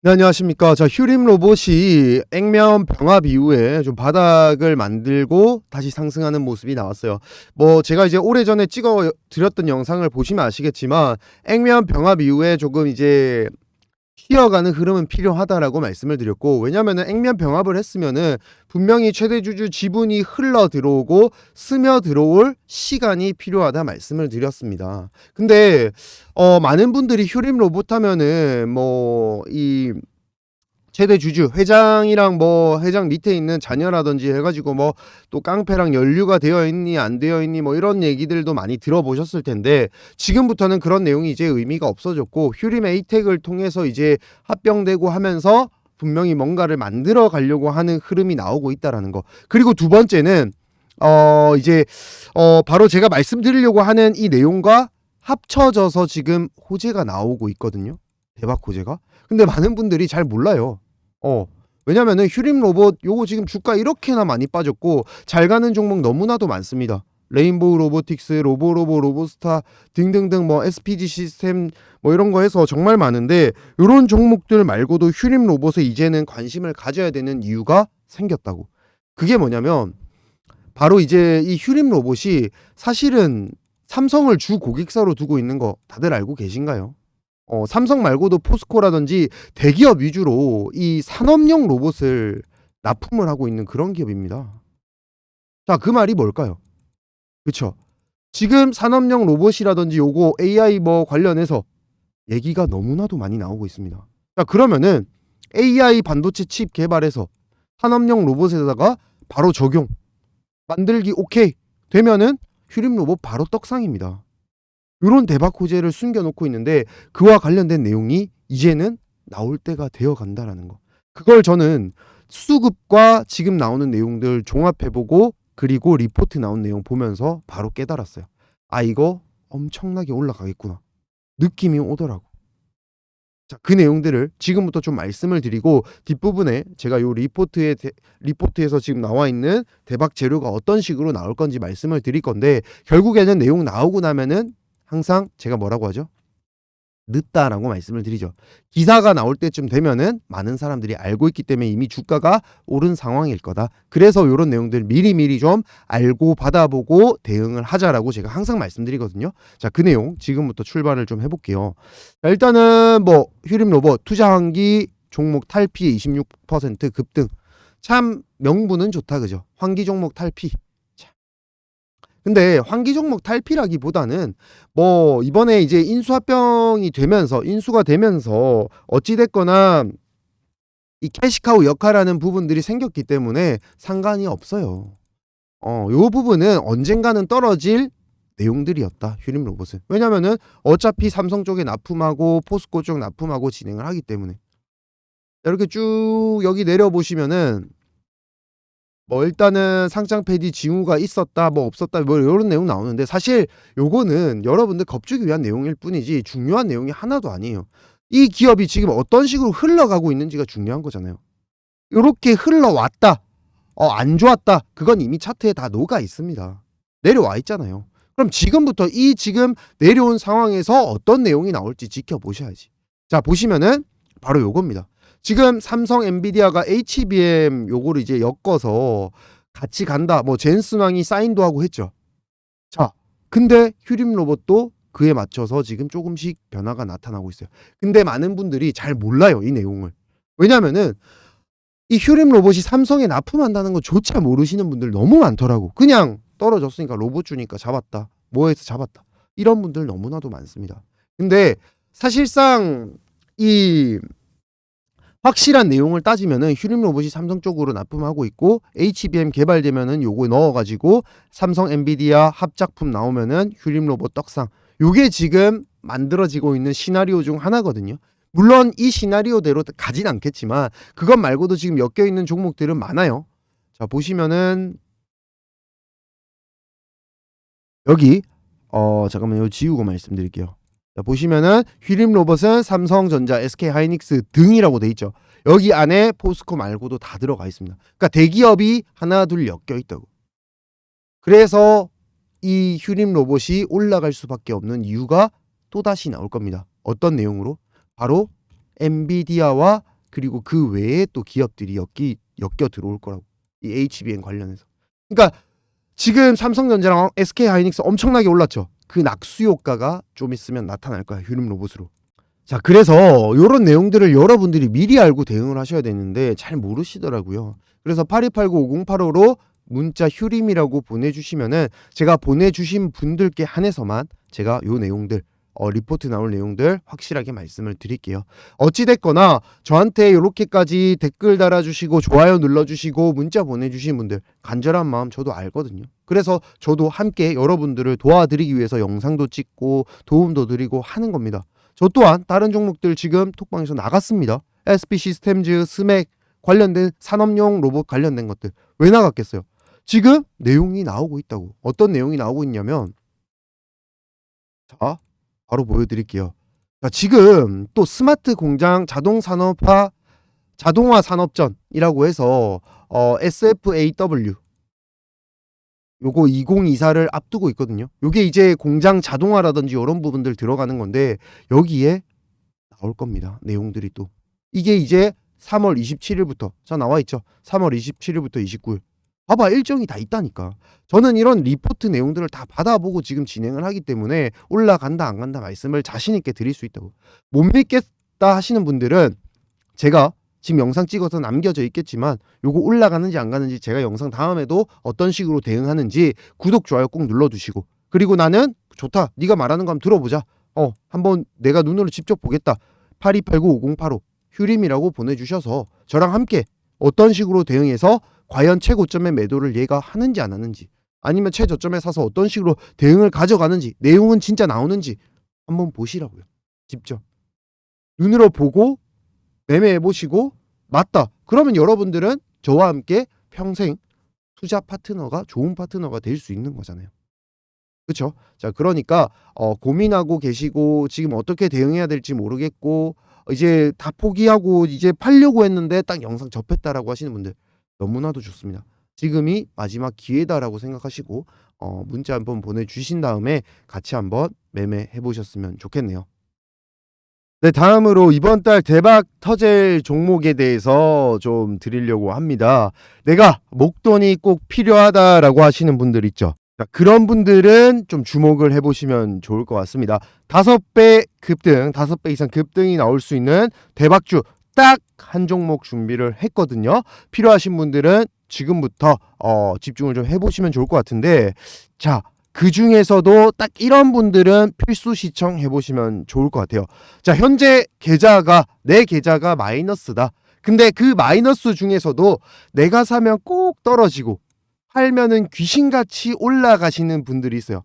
네, 안녕하십니까. 자, 휴림 로봇이 액면 병합 이후에 좀 바닥을 만들고 다시 상승하는 모습이 나왔어요. 뭐, 제가 이제 오래전에 찍어 드렸던 영상을 보시면 아시겠지만, 액면 병합 이후에 조금 이제 쉬어가는 흐름은 필요하다라고 말씀을 드렸고, 왜냐면은 액면 병합을 했으면은 분명히 최대 주주 지분이 흘러 들어오고 스며 들어올 시간이 필요하다 말씀을 드렸습니다. 근데 어 많은 분들이 휴림 로봇 하면은 뭐이 최대 주주 회장이랑 뭐 회장 밑에 있는 자녀라든지 해가지고 뭐 또 깡패랑 연루가 되어 있니 안 되어 있니 뭐 이런 얘기들도 많이 들어보셨을 텐데 지금부터는 그런 내용이 이제 의미가 없어졌고 휴림 에이텍을 통해서 이제 합병되고 하면서 분명히 뭔가를 만들어 가려고 하는 흐름이 나오고 있다라는 거 그리고 두 번째는 어 이제 어 바로 제가 말씀드리려고 하는 이 내용과 합쳐져서 지금 호재가 나오고 있거든요. 대박 호재가. 근데 많은 분들이 잘 몰라요. 어. 왜냐면은 휴림 로봇 요거 지금 주가 이렇게나 많이 빠졌고 잘 가는 종목 너무나도 많습니다. 레인보우 로보틱스, 로보로보, 로보스타 등등등 뭐 SPG 시스템 뭐 이런 거 해서 정말 많은데 요런 종목들 말고도 휴림 로봇에 이제는 관심을 가져야 되는 이유가 생겼다고. 그게 뭐냐면 바로 이제 이 휴림 로봇이 사실은 삼성을 주 고객사로 두고 있는 거 다들 알고 계신가요? 어, 삼성 말고도 포스코라든지 대기업 위주로 이 산업용 로봇을 납품을 하고 있는 그런 기업입니다. 자, 그 말이 뭘까요? 그쵸? 지금 산업용 로봇이라든지 요거 AI 뭐 관련해서 얘기가 너무나도 많이 나오고 있습니다. 자, 그러면은 AI 반도체 칩 개발해서 산업용 로봇에다가 바로 적용 만들기 오케이 되면은 휴림 로봇 바로 떡상입니다. 이런 대박 호재를 숨겨놓고 있는데 그와 관련된 내용이 이제는 나올 때가 되어 간다라는 거. 그걸 저는 수급과 지금 나오는 내용들 종합해보고 그리고 리포트 나온 내용 보면서 바로 깨달았어요. 아 이거 엄청나게 올라가겠구나. 느낌이 오더라고. 자, 그 내용들을 지금부터 좀 말씀을 드리고 뒷부분에 제가 요 리포트에 대- 리포트에서 지금 나와 있는 대박 재료가 어떤 식으로 나올 건지 말씀을 드릴 건데 결국에는 내용 나오고 나면은 항상 제가 뭐라고 하죠? 늦다라고 말씀을 드리죠. 기사가 나올 때쯤 되면은 많은 사람들이 알고 있기 때문에 이미 주가가 오른 상황일 거다. 그래서 이런 내용들 미리미리 좀 알고 받아보고 대응을 하자라고 제가 항상 말씀드리거든요. 자, 그 내용 지금부터 출발을 좀 해볼게요. 자, 일단은 뭐 휴림 로봇 투자한기 종목 탈피 26% 급등. 참 명분은 좋다 그죠? 환기 종목 탈피. 자. 근데 환기 종목 탈피라기보다는 뭐 이번에 이제 인수합병이 되면서 인수가 되면서 어찌 됐거나 이 캐시카우 역할하는 부분들이 생겼기 때문에 상관이 없어요. 어, 요 부분은 언젠가는 떨어질 내용들이었다. 휴림 로봇은. 왜냐면은 어차피 삼성 쪽에 납품하고 포스코 쪽 납품하고 진행을 하기 때문에. 이렇게 쭉 여기 내려 보시면은 뭐 일단은 상장 폐지 징후가 있었다 뭐 없었다 뭐 이런 내용 나오는데 사실 요거는 여러분들 겁주기 위한 내용일 뿐이지 중요한 내용이 하나도 아니에요. 이 기업이 지금 어떤 식으로 흘러가고 있는지가 중요한 거잖아요. 요렇게 흘러왔다. 어, 안 좋았다. 그건 이미 차트에 다 녹아 있습니다. 내려와 있잖아요. 그럼 지금부터 이 지금 내려온 상황에서 어떤 내용이 나올지 지켜보셔야지. 자, 보시면은 바로 요겁니다. 지금 삼성 엔비디아가 HBM 요거를 이제 엮어서 같이 간다. 뭐 젠슨왕이 사인도 하고 했죠. 자, 근데 휴림 로봇도 그에 맞춰서 지금 조금씩 변화가 나타나고 있어요. 근데 많은 분들이 잘 몰라요, 이 내용을. 왜냐면은 이 휴림 로봇이 삼성에 납품한다는 것조차 모르시는 분들 너무 많더라고. 그냥 떨어졌으니까 로봇 주니까 잡았다. 뭐해서 잡았다. 이런 분들 너무나도 많습니다. 근데 사실상 이 확실한 내용을 따지면은 휴림 로봇이 삼성 쪽으로 납품하고 있고 HBM 개발되면은 요거 넣어가지고 삼성 엔비디아 합작품 나오면은 휴림 로봇 떡상. 요게 지금 만들어지고 있는 시나리오 중 하나거든요. 물론 이 시나리오대로 가진 않겠지만 그것 말고도 지금 엮여 있는 종목들은 많아요. 자 보시면은 여기 어 잠깐만 요 지우고 말씀드릴게요. 자 보시면은 휘림 로봇은 삼성전자, SK 하이닉스 등이라고 돼 있죠. 여기 안에 포스코 말고도 다 들어가 있습니다. 그러니까 대기업이 하나 둘 엮여 있다고. 그래서 이 휴림 로봇이 올라갈 수밖에 없는 이유가 또 다시 나올 겁니다. 어떤 내용으로? 바로 엔비디아와 그리고 그 외에 또 기업들이 엮이 엮여 들어올 거라고. 이 HBM 관련해서. 그러니까 지금 삼성전자랑 SK 하이닉스 엄청나게 올랐죠. 그 낙수 효과가 좀 있으면 나타날 거야. 휴림 로봇으로. 자, 그래서 이런 내용들을 여러분들이 미리 알고 대응을 하셔야 되는데 잘 모르시더라고요. 그래서 8289-5085로 문자 휴림이라고 보내주시면은 제가 보내주신 분들께 한해서만 제가 요 내용들 어, 리포트 나올 내용들 확실하게 말씀을 드릴게요. 어찌됐거나 저한테 이렇게까지 댓글 달아주시고 좋아요 눌러주시고 문자 보내주신 분들 간절한 마음 저도 알거든요. 그래서 저도 함께 여러분들을 도와드리기 위해서 영상도 찍고 도움도 드리고 하는 겁니다. 저 또한 다른 종목들 지금 톡방에서 나갔습니다. SP 시스템즈, 스맥 관련된 산업용 로봇 관련된 것들 왜 나갔겠어요? 지금 내용이 나오고 있다고. 어떤 내용이 나오고 있냐면 자 바로 보여드릴게요. 자, 지금 또 스마트 공장 자동 산업화 자동화 산업전이라고 해서 어, SFAW 요거 2024를 앞두고 있거든요. 요게 이제 공장 자동화라든지 이런 부분들 들어가는 건데 여기에 나올 겁니다. 내용들이 또 이게 이제 3월 27일부터 자 나와 있죠. 3월 27일부터 29일. 봐봐 일정이 다 있다니까. 저는 이런 리포트 내용들을 다 받아보고 지금 진행을 하기 때문에 올라간다 안 간다 말씀을 자신 있게 드릴 수 있다고. 못 믿겠다 하시는 분들은 제가 지금 영상 찍어서 남겨져 있겠지만 요거 올라가는지 안 가는지 제가 영상 다음에도 어떤 식으로 대응하는지 구독 좋아요 꼭 눌러주시고 그리고 나는 좋다 네가 말하는 거 한번 들어보자 어 한번 내가 눈으로 직접 보겠다 8289-5085 휴림이라고 보내주셔서 저랑 함께 어떤 식으로 대응해서 과연 최고점의 매도를 얘가 하는지 안 하는지 아니면 최저점에 사서 어떤 식으로 대응을 가져가는지 내용은 진짜 나오는지 한번 보시라고요. 직접. 눈으로 보고 매매해 보시고 맞다. 그러면 여러분들은 저와 함께 평생 투자 파트너가 좋은 파트너가 될 수 있는 거잖아요. 그렇죠 자 그러니까 어, 고민하고 계시고 지금 어떻게 대응해야 될지 모르겠고 이제 다 포기하고 이제 팔려고 했는데 딱 영상 접했다라고 하시는 분들 너무나도 좋습니다. 지금이 마지막 기회다라고 생각하시고 어, 문자 한번 보내주신 다음에 같이 한번 매매해 보셨으면 좋겠네요. 네, 다음으로 이번 달 대박 터질 종목에 대해서 좀 드리려고 합니다. 내가 목돈이 꼭 필요하다라고 하시는 분들 있죠. 자, 그런 분들은 좀 주목을 해보시면 좋을 것 같습니다. 다섯 배 급등, 다섯 배 이상 급등이 나올 수 있는 대박주 딱 한 종목 준비를 했거든요. 필요하신 분들은 지금부터 어, 집중을 좀 해보시면 좋을 것 같은데, 자, 그 중에서도 딱 이런 분들은 필수 시청해 보시면 좋을 것 같아요. 자, 현재 계좌가 내 계좌가 마이너스다. 근데 그 마이너스 중에서도 내가 사면 꼭 떨어지고 팔면은 귀신같이 올라가시는 분들이 있어요.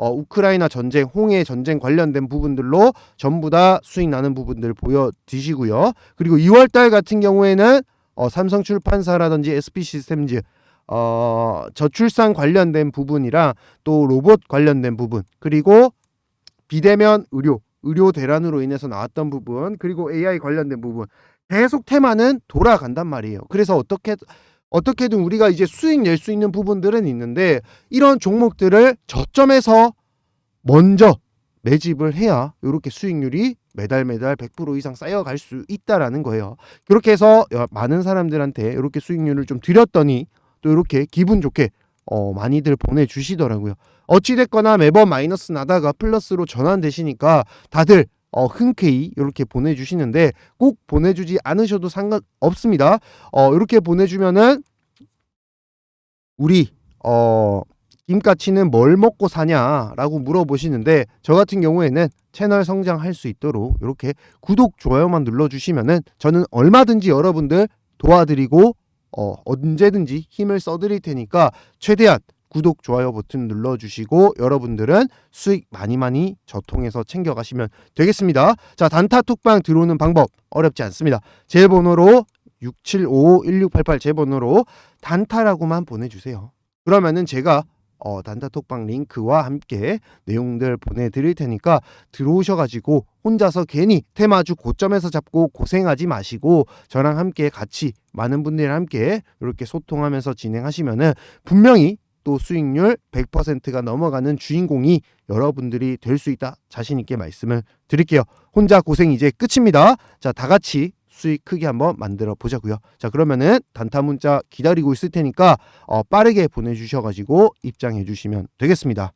어, 우크라이나 전쟁, 홍해 전쟁 관련된 부분들로 전부 다 수익 나는 부분들 보여드시고요. 그리고 2월달 같은 경우에는 어, 삼성 출판사라든지 SP 시스템즈 어, 저출산 관련된 부분이랑 또 로봇 관련된 부분 그리고 비대면 의료 의료 대란으로 인해서 나왔던 부분 그리고 AI 관련된 부분 계속 테마는 돌아간단 말이에요. 그래서 어떻게 어떻게든 우리가 이제 수익 낼 수 있는 부분들은 있는데 이런 종목들을 저점에서 먼저 매집을 해야 이렇게 수익률이 매달 매달 100% 이상 쌓여갈 수 있다라는 거예요. 그렇게 해서 많은 사람들한테 이렇게 수익률을 좀 드렸더니 또 이렇게 기분 좋게 어, 많이들 보내주시더라고요. 어찌됐거나 매번 마이너스 나다가 플러스로 전환되시니까 다들 어, 흔쾌히 이렇게 보내주시는데 꼭 보내주지 않으셔도 상관없습니다. 어, 이렇게 보내주면은 우리 어, 김까치는 뭘 먹고 사냐라고 물어보시는데 저 같은 경우에는 채널 성장할 수 있도록 이렇게 구독 좋아요만 눌러주시면은 저는 얼마든지 여러분들 도와드리고 어, 언제든지 힘을 써드릴 테니까 최대한 구독 좋아요 버튼 눌러주시고 여러분들은 수익 많이 많이 저 통해서 챙겨가시면 되겠습니다. 자 단타 톡방 들어오는 방법 어렵지 않습니다. 제 번호로 6755-1688 제 번호로 단타라고만 보내주세요. 그러면은 제가 어, 단타톡방 링크와 함께 내용들 보내드릴 테니까 들어오셔가지고 혼자서 괜히 테마주 고점에서 잡고 고생하지 마시고 저랑 함께 같이 많은 분들이랑 함께 이렇게 소통하면서 진행하시면은 분명히 또 수익률 100%가 넘어가는 주인공이 여러분들이 될 수 있다 자신 있게 말씀을 드릴게요. 혼자 고생 이제 끝입니다. 자, 다 같이 수익 크게 한번 만들어 보자고요. 자, 그러면은 단타 문자 기다리고 있을 테니까 어, 빠르게 보내주셔가지고 입장해 주시면 되겠습니다.